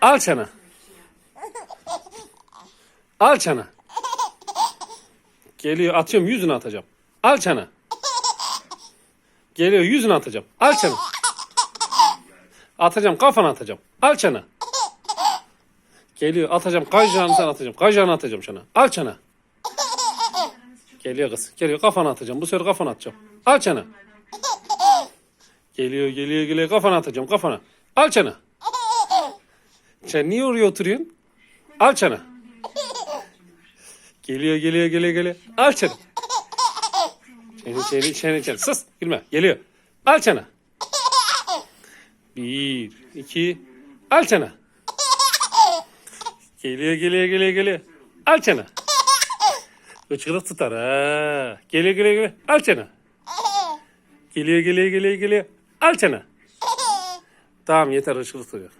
Al çana. Al çana. Geliyor atıyorum yüzüne atacağım. Al çana. Geliyor yüzüne atacağım. Al çana. Atacağım kafana atacağım. Al çana. Geliyor atacağım kayacağını sen atacağım. Kayacağını atacağım sana. Al çana. Geliyor kız. Geliyor kafana atacağım. Bu sefer kafana atacağım. Al çana. Geliyor geliyor geliyor kafana atacağım kafana. Al çana. Sen niye oraya oturuyorsun? Al çana. Geliyor geliyor geliyor geliyor. Al çana. Çeni çeni çeni çeni. Sus gülme. Geliyor. Al çana. Bir, iki. Al çana. Geliyor geliyor geliyor geliyor. Al çana. Hıçkırık tutar ha. Geliyor geliyor geliyor. Al çana. Geliyor geliyor geliyor geliyor. Al çana. Tamam yeter hıçkırık tutuyor.